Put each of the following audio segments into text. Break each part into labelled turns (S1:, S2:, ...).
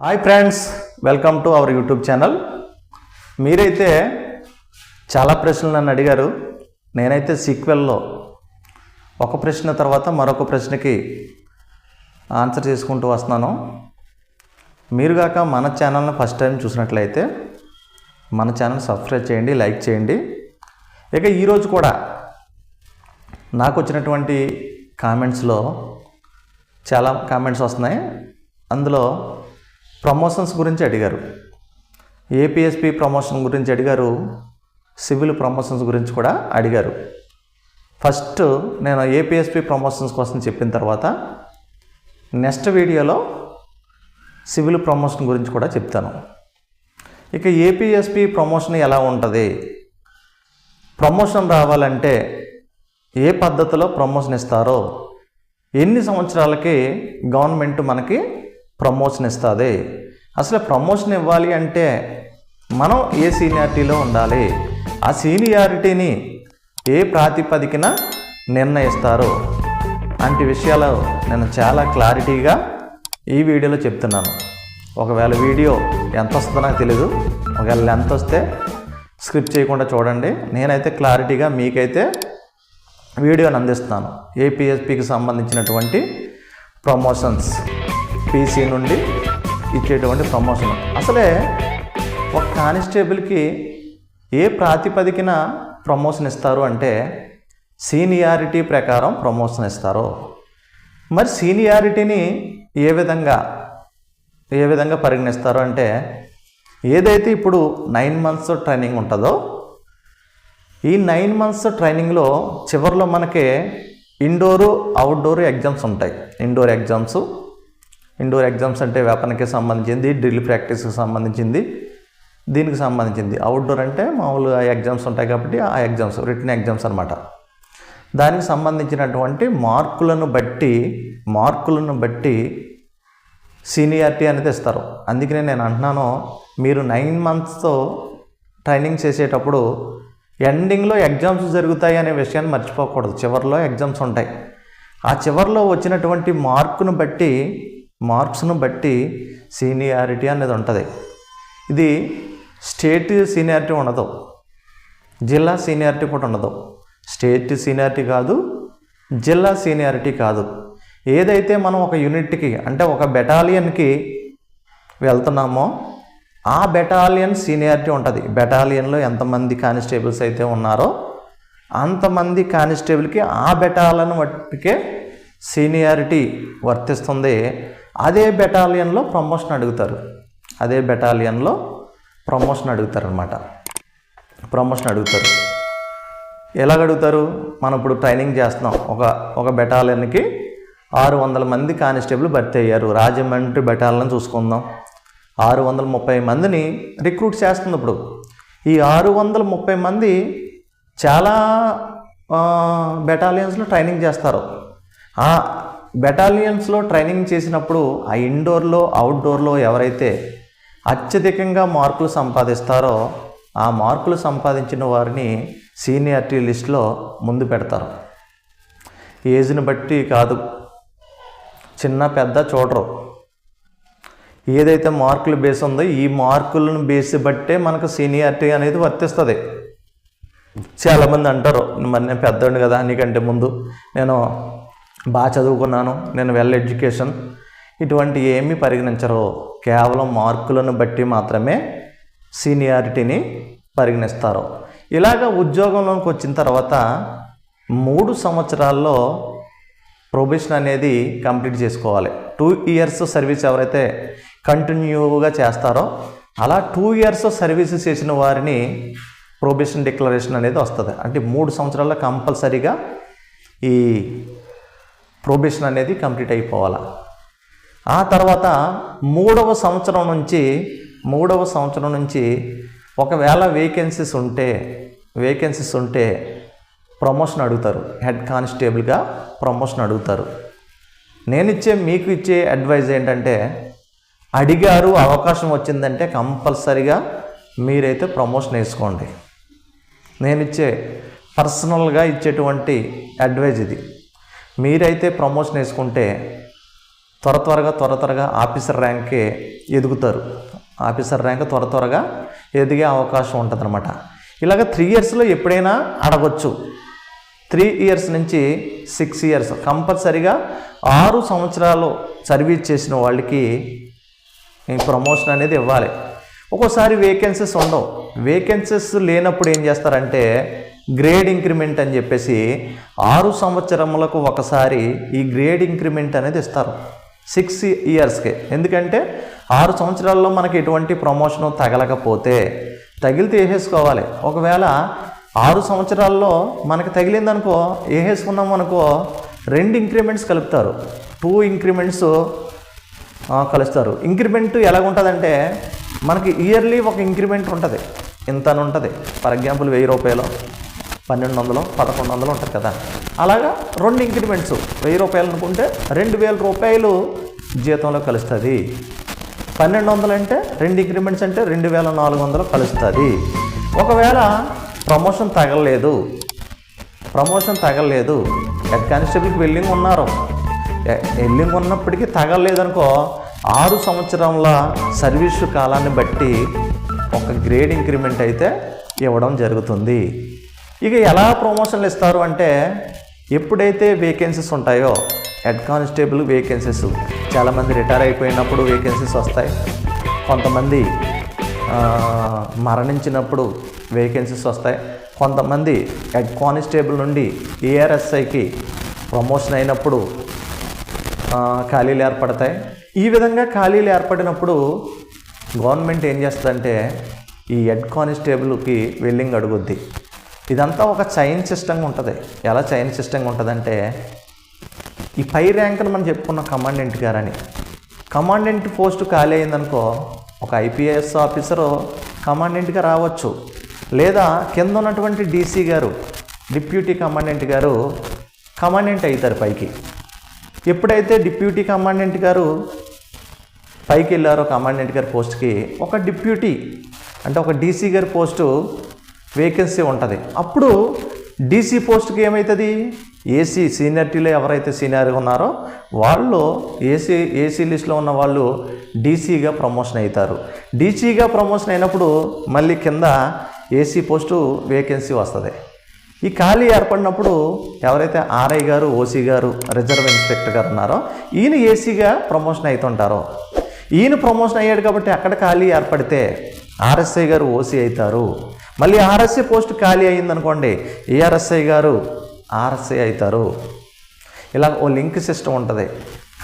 S1: Hi friends welcome to our YouTube channel మీరైతే చాలా ప్రశ్నలు నన్ను అడిగారు. నేనైతే సీక్వెల్లో ఒక ప్రశ్న తర్వాత మరొక ప్రశ్నకి ఆన్సర్ చేసుకుంటూ వస్తున్నాను. మీరు కాక మన ఛానల్ని ఫస్ట్ టైం చూసినట్లయితే మన ఛానల్ సబ్స్క్రైబ్ చేయండి లైక్ చేయండి. ఇక ఈరోజు కూడా నాకు వచ్చినటువంటి కామెంట్స్లో చాలా కామెంట్స్ వస్తున్నాయి. అందులో ప్రమోషన్స్ గురించి అడిగారు. ఏపీఎస్పీ ప్రమోషన్ గురించి అడిగారు. సివిల్ ప్రమోషన్స్ గురించి కూడా అడిగారు. ఫస్ట్ నేను ఏపీఎస్పీ ప్రమోషన్స్ కోసం చెప్పిన తర్వాత నెక్స్ట్ వీడియోలో సివిల్ ప్రమోషన్ గురించి కూడా చెప్తాను. ఇక ఏపీఎస్పి ప్రమోషన్ ఎలా ఉంటుంది? ప్రమోషన్ రావాలంటే ఏ పద్ధతిలో ప్రమోషన్ ఇస్తారో? ఎన్ని సంవత్సరాలకి గవర్నమెంట్ మనకి ప్రమోషన్ ఇస్తుంది. అసలు ప్రమోషన్ ఇవ్వాలి అంటే మనం ఏ సీనియారిటీలో ఉండాలి? ఆ సీనియారిటీని ఏ ప్రాతిపదికన నిర్ణయిస్తారు? వంటి విషయాలు నేను చాలా క్లారిటీగా ఈ వీడియోలో చెప్తున్నాను. ఒకవేళ వీడియో ఎంత వస్తుందో నాకు తెలియదు ఒకవేళ ఎంత వస్తే స్క్రిప్ట్ చేయకుండా చూడండి. నేనైతే క్లారిటీగా మీకైతే వీడియోని అందిస్తున్నాను. ఏపీఎస్పికి సంబంధించినటువంటి ప్రమోషన్స్ పీసీ నుండి ఇచ్చేటువంటి ప్రమోషన్. అసలే ఒక కానిస్టేబుల్కి ఏ ప్రాతిపదికన ప్రమోషన్ ఇస్తారు అంటే సీనియారిటీ ప్రకారం ప్రమోషన్ ఇస్తారు. మరి సీనియారిటీని ఏ విధంగా ఏ విధంగా పరిగణిస్తారు అంటే ఏదైతే ఇప్పుడు నైన్ మంత్స్ ట్రైనింగ్ ఉంటుందో ఈ నైన్ మంత్స్ ట్రైనింగ్లో చివరిలో మనకి ఇండోరు అవుట్డోర్ ఎగ్జామ్స్ ఉంటాయి. ఇండోర్ ఎగ్జామ్స్ ఇండోర్ ఎగ్జామ్స్ అంటే వెపన్కి సంబంధించింది డ్రిల్ ప్రాక్టీస్కి సంబంధించింది దీనికి సంబంధించింది. అవుట్డోర్ అంటే మామూలుగా ఎగ్జామ్స్ ఉంటాయి కాబట్టి ఆ ఎగ్జామ్స్ రిటర్న్ ఎగ్జామ్స్ అనమాట దానికి సంబంధించినటువంటి మార్కులను బట్టి మార్కులను బట్టి సీనియారిటీ అనేది ఇస్తారు. అందుకనే నేను అంటున్నాను మీరు నైన్ మంత్స్తో ట్రైనింగ్ చేసేటప్పుడు ఎండింగ్లో ఎగ్జామ్స్ జరుగుతాయి అనే విషయాన్ని మర్చిపోకూడదు. చివరిలో ఎగ్జామ్స్ ఉంటాయి. ఆ చివరిలో వచ్చినటువంటి మార్కును బట్టి మార్క్స్ను బట్టి సీనియారిటీ అనేది ఉంటుంది. ఇది స్టేట్ సీనియారిటీ ఉండదు. జిల్లా సీనియారిటీ కూడా ఉండదు. స్టేట్ సీనియారిటీ కాదు జిల్లా సీనియారిటీ కాదు. ఏదైతే మనం ఒక యూనిట్కి అంటే ఒక బెటాలియన్కి వెళ్తున్నామో ఆ బెటాలియన్ సీనియారిటీ ఉంటుంది. బెటాలియన్లో ఎంతమంది కానిస్టేబుల్స్ అయితే ఉన్నారో అంతమంది కానిస్టేబుల్కి ఆ బెటాలియన్ మట్టుకే సీనియారిటీ వర్తిస్తుంది. అదే బెటాలియన్లో ప్రమోషన్ అడుగుతారు. అదే బెటాలియన్లో ప్రమోషన్ అడుగుతారనమాట ప్రమోషన్ అడుగుతారు. ఎలాగ అడుగుతారు? మనం ఇప్పుడు ట్రైనింగ్ చేస్తున్నాం. ఒక ఒక బెటాలియన్కి ఆరు వందల మంది కానిస్టేబుల్ భర్తీ అయ్యారు. రాజమండ్రి బెటాలియన్ చూసుకుందాం. ఆరు వందల ముప్పై మందిని రిక్రూట్ చేస్తుంది ఇప్పుడు. ఈ ఆరు వందల ముప్పై మంది చాలా బెటాలియన్స్లో ట్రైనింగ్ చేస్తారు. బెటాలియన్స్లో ట్రైనింగ్ చేసినప్పుడు ఆ ఇండోర్లో అవుట్డోర్లో ఎవరైతే అత్యధికంగా మార్కులు సంపాదిస్తారో ఆ మార్కులు సంపాదించిన వారిని సీనియారిటీ లిస్ట్లో ముందు పెడతారు. ఏజ్ని బట్టి కాదు చిన్న పెద్ద చూడరు. ఏదైతే మార్కులు బేస్ ఉందో ఈ మార్కులను బేస్ బట్టే మనకు సీనియారిటీ అనేది వర్తిస్తుంది. చాలామంది అంటారు మరి నేను కదా నీకంటే ముందు. నేను బాగా చదువుకున్నాను. నేను వెల్ ఎడ్యుకేషన్. ఇటువంటి ఏమీ పరిగణించరు. కేవలం మార్కులను బట్టి మాత్రమే సీనియారిటీని పరిగణిస్తారు. ఇలాగ ఉద్యోగంలోకి వచ్చిన తర్వాత మూడు సంవత్సరాల్లో ప్రొబేషన్ అనేది కంప్లీట్ చేసుకోవాలి. టూ ఇయర్స్ సర్వీస్ ఎవరైతే కంటిన్యూగా చేస్తారో అలా టూ ఇయర్స్ సర్వీస్ చేసిన వారిని ప్రొబేషన్ డిక్లరేషన్ అనేది వస్తుంది. అంటే మూడు సంవత్సరాల్లో కంపల్సరీగా ఈ ప్రొబేషన్ అనేది కంప్లీట్ అయిపోవాలి? ఆ తర్వాత మూడవ సంవత్సరం నుంచి మూడవ సంవత్సరం నుంచి ఒకవేళ వేకెన్సీస్ ఉంటే వేకెన్సీస్ ఉంటే ప్రమోషన్ అడుగుతారు. హెడ్ కానిస్టేబుల్గా ప్రమోషన్ అడుగుతారు. నేను ఇచ్చే మీకు ఇచ్చే అడ్వైజ్ ఏంటంటే అడిగారు అవకాశం వచ్చిందంటే కంపల్సరిగా మీరైతే ప్రమోషన్ వేసుకోండి. నేను ఇచ్చే పర్సనల్గా ఇచ్చేటువంటి అడ్వైజ్ ఇది. మీరైతే ప్రమోషన్ వేసుకుంటే త్వర త్వరగా త్వర త్వరగా ఆఫీసర్ ర్యాంక్కే ఎదుగుతారు. ఆఫీసర్ ర్యాంక్ త్వర త్వరగా ఎదిగే అవకాశం ఉంటుందన్నమాట. ఇలాగ త్రీ ఇయర్స్లో ఎప్పుడైనా అడగొచ్చు. త్రీ ఇయర్స్ నుంచి సిక్స్ ఇయర్స్ కంపల్సరిగా ఆరు సంవత్సరాలు సర్వీస్ చేసిన వాళ్ళకి ప్రమోషన్ అనేది ఇవ్వాలి. ఒక్కోసారి వేకెన్సీస్ ఉండవు. వేకెన్సీస్ లేనప్పుడు ఏం చేస్తారంటే గ్రేడ్ ఇంక్రిమెంట్ అని చెప్పేసి ఆరు సంవత్సరములకు ఒకసారి ఈ గ్రేడ్ ఇంక్రిమెంట్ అనేది ఇస్తారు. సిక్స్ ఇయర్స్కి ఎందుకంటే ఆరు సంవత్సరాల్లో మనకి ఎటువంటి ప్రమోషన్ తగలకపోతే తగిలితే వేసేసుకోవాలి ఒకవేళ ఆరు సంవత్సరాల్లో మనకి తగిలిందనుకో వేసేసుకున్నాం అనుకో రెండు ఇంక్రిమెంట్స్ కలుపుతారు. టూ ఇంక్రిమెంట్స్ కలుస్తారు. ఇంక్రిమెంట్ ఎలాగుంటుందంటే మనకి ఇయర్లీ ఒక ఇంక్రిమెంట్ ఉంటుంది. ఇంత అని ఉంటుంది ఫర్ ఎగ్జాంపుల్ వెయ్యి రూపాయలు. పన్నెండు వందలు పదకొండు వందలు ఉంటుంది కదా. అలాగా రెండు ఇంక్రిమెంట్స్ వెయ్యి రూపాయలు అనుకుంటే రెండు వేల రూపాయలు జీతంలో కలుస్తుంది. పన్నెండు వందలు అంటే రెండు ఇంక్రిమెంట్స్ అంటే రెండు వేల నాలుగు వందలు కలుస్తుంది. ఒకవేళ ప్రమోషన్ తగలలేదు ప్రమోషన్ తగలలేదు హెడ్ కానిస్టేబుల్కి వెళ్ళింగ్ ఉన్నారు. వెళ్ళింగ్ ఉన్నప్పటికీ తగలలేదనుకో ఆరు సంవత్సరంల సర్వీసు కాలాన్ని బట్టి ఒక గ్రేడ్ ఇంక్రిమెంట్ అయితే ఇవ్వడం జరుగుతుంది. ఇక ఎలా ప్రమోషన్లు ఇస్తారు అంటే ఎప్పుడైతే వేకెన్సీస్ ఉంటాయో హెడ్ కానిస్టేబుల్ వేకెన్సీస్ చాలామంది రిటైర్ అయిపోయినప్పుడు వేకెన్సీస్ వస్తాయి. కొంతమంది మరణించినప్పుడు వేకెన్సీస్ వస్తాయి. కొంతమంది హెడ్ కానిస్టేబుల్ నుండి ఏఆర్ఎస్ఐకి ప్రమోషన్ అయినప్పుడు ఖాళీలు ఏర్పడతాయి. ఈ విధంగా ఖాళీలు ఏర్పడినప్పుడు గవర్నమెంట్ ఏం చేస్తుందంటే ఈ హెడ్ కానిస్టేబుల్కి వెల్లింగ్ అడుగుద్ది. ఇదంతా ఒక చైన్ సిస్టంగా ఉంటుంది. ఎలా చైన్ సిస్టంగా ఉంటుందంటే ఈ పై ర్యాంక్ని మనం చెప్పుకున్న కమాండెంట్ గారని. కమాండెంట్ పోస్ట్ ఖాళీ అయిందనుకో ఒక ఐపీఎస్ ఆఫీసరు కమాండెంట్గా రావచ్చు. లేదా కింద ఉన్నటువంటి డీసీ గారు డిప్యూటీ కమాండెంట్ గారు కమాండెంట్ అవుతారు పైకి. ఎప్పుడైతే డిప్యూటీ కమాండెంట్ గారు పైకి వెళ్ళారో కమాండెంట్ గారి పోస్ట్కి ఒక డిప్యూటీ అంటే ఒక డీసీ గారి పోస్టు వేకెన్సీ ఉంటుంది. అప్పుడు డీసీ పోస్ట్కి ఏమవుతుంది ఏసీ సీనియారిటీలో ఎవరైతే సీనియర్గా ఉన్నారో వాళ్ళు ఏసీ ఏసీ లిస్ట్లో ఉన్న వాళ్ళు డీసీగా ప్రమోషన్ అవుతారు డీసీగా ప్రమోషన్ అయినప్పుడు మళ్ళీ కింద ఏసీ పోస్టు వేకెన్సీ వస్తుంది. ఈ ఖాళీ ఏర్పడినప్పుడు ఎవరైతే ఆర్ఐ గారు ఓసీ గారు రిజర్వ్ ఇన్స్పెక్టర్ గారు ఉన్నారో ఈయన ఏసీగా ప్రమోషన్ అవుతుంటారో ఈయన ప్రమోషన్ అయ్యాడు కాబట్టి అక్కడ ఖాళీ ఏర్పడితే ఆర్ఎస్ఐ గారు ఓసీ అవుతారు. మళ్ళీ ఆర్ఎస్ఐ పోస్ట్ ఖాళీ అయిందనుకోండి ఏఆర్ఎస్ఐ గారు ఆర్ఎస్ఐ అవుతారు. ఇలా ఓ లింక్ సిస్టమ్ ఉంటుంది.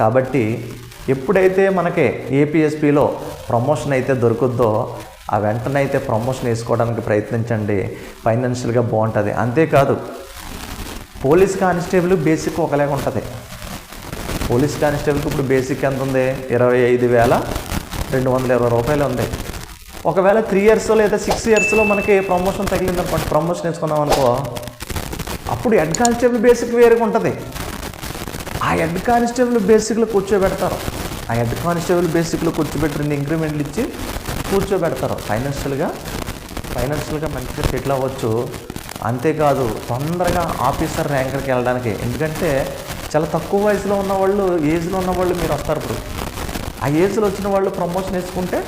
S1: కాబట్టి ఎప్పుడైతే మనకి ఏపీఎస్పిలో ప్రమోషన్ అయితే దొరుకుద్దో ఆ వెంటనే అయితే ప్రమోషన్ వేసుకోవడానికి ప్రయత్నించండి. ఫైనాన్షియల్గా బాగుంటుంది. అంతేకాదు పోలీస్ కానిస్టేబుల్ బేసిక్ ఒకలాగా ఉంటుంది. పోలీస్ కానిస్టేబుల్కి ఇప్పుడు బేసిక్ ఎంత ఉంది ఇరవై ఐదు వేల రెండు వందల ఇరవై రూపాయలు ఉంది. ఒకవేళ త్రీ ఇయర్స్లో లేదా సిక్స్ ఇయర్స్లో మనకి ప్రమోషన్ తగిలింది ప్రమోషన్ వేసుకున్నాం అనుకో అప్పుడు హెడ్ కానిస్టేబుల్ బేసిక్ వేరుగా ఉంటుంది. ఆ హెడ్ కానిస్టేబుల్ బేసిక్లో కూర్చోబెడతారు. ఆ హెడ్ కానిస్టేబుల్ బేసిక్లో కూర్చోబెట్టి రెండు ఇంక్రిమెంట్లు ఇచ్చి కూర్చోబెడతారు. ఫైనాన్షియల్గా ఫైనాన్షియల్గా మంచిగా సెటిల్ అవ్వచ్చు. అంతేకాదు తొందరగా ఆఫీసర్ ర్యాంకర్కి వెళ్ళడానికి. ఎందుకంటే చాలా తక్కువ వయసులో ఉన్న వాళ్ళు ఏజ్లో ఉన్న వాళ్ళు మీరు వస్తారు ఇప్పుడు. ఆ ఏజ్లో వచ్చిన వాళ్ళు ప్రమోషన్ వేసుకుంటే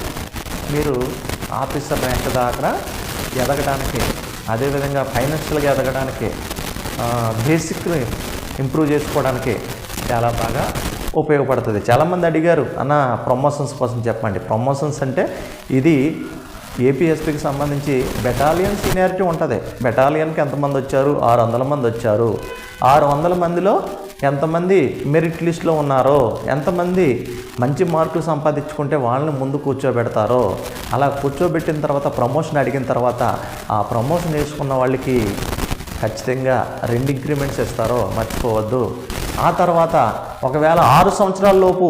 S1: మీరు ఆఫీసర్ ర్యాంక్ దాకా ఎదగడానికి అదేవిధంగా ఫైనాన్షియల్గా ఎదగడానికి బేసిక్ని ఇంప్రూవ్ చేసుకోవడానికి చాలా బాగా ఉపయోగపడుతుంది. చాలామంది అడిగారు అన్న ప్రమోషన్స్ కోసం చెప్పండి. ప్రమోషన్స్ అంటే ఇది ఏపీఎస్పీకి సంబంధించి బెటాలియన్ సీనియారిటీ ఉంటుంది. బెటాలియన్కి ఎంతమంది వచ్చారు? ఆరు వందల మంది వచ్చారు. ఆరు వందల మందిలో ఎంతమంది మెరిట్ లిస్ట్లో ఉన్నారో ఎంతమంది మంచి మార్కులు సంపాదించుకుంటే వాళ్ళని ముందు కూర్చోబెడతారో అలా కూర్చోబెట్టిన తర్వాత ప్రమోషన్ అడిగిన తర్వాత ఆ ప్రమోషన్ వేసుకున్న వాళ్ళకి ఖచ్చితంగా రెండు ఇంక్రిమెంట్స్ ఇస్తారో మర్చిపోవద్దు. ఆ తర్వాత ఒకవేళ ఆరు సంవత్సరాల లోపు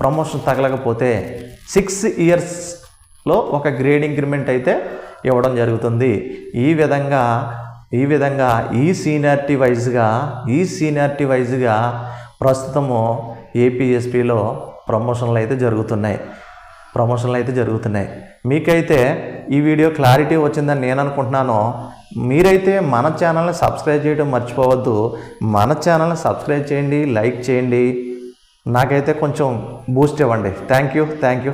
S1: ప్రమోషన్ తగలకపోతే సిక్స్ ఇయర్స్లో ఒక గ్రేడ్ ఇంక్రిమెంట్ అయితే ఇవ్వడం జరుగుతుంది. ఈ విధంగా ఈ విధంగా ఈ సీనియారిటీ వైజ్గా ఈ సీనియారిటీ వైజ్గా ప్రస్తుతము ఏపీఎస్పిలో ప్రమోషన్లు అయితే జరుగుతున్నాయి. ప్రమోషన్లు అయితే జరుగుతున్నాయి. మీకైతే ఈ వీడియో క్లారిటీ వచ్చిందని నేను అనుకుంటున్నాను. మీరైతే మన ఛానల్ని సబ్స్క్రైబ్ చేయడం మర్చిపోవద్దు. మన ఛానల్ని సబ్స్క్రైబ్ చేయండి లైక్ చేయండి. నాకైతే కొంచెం బూస్ట్ ఇవ్వండి. Thank you thank you.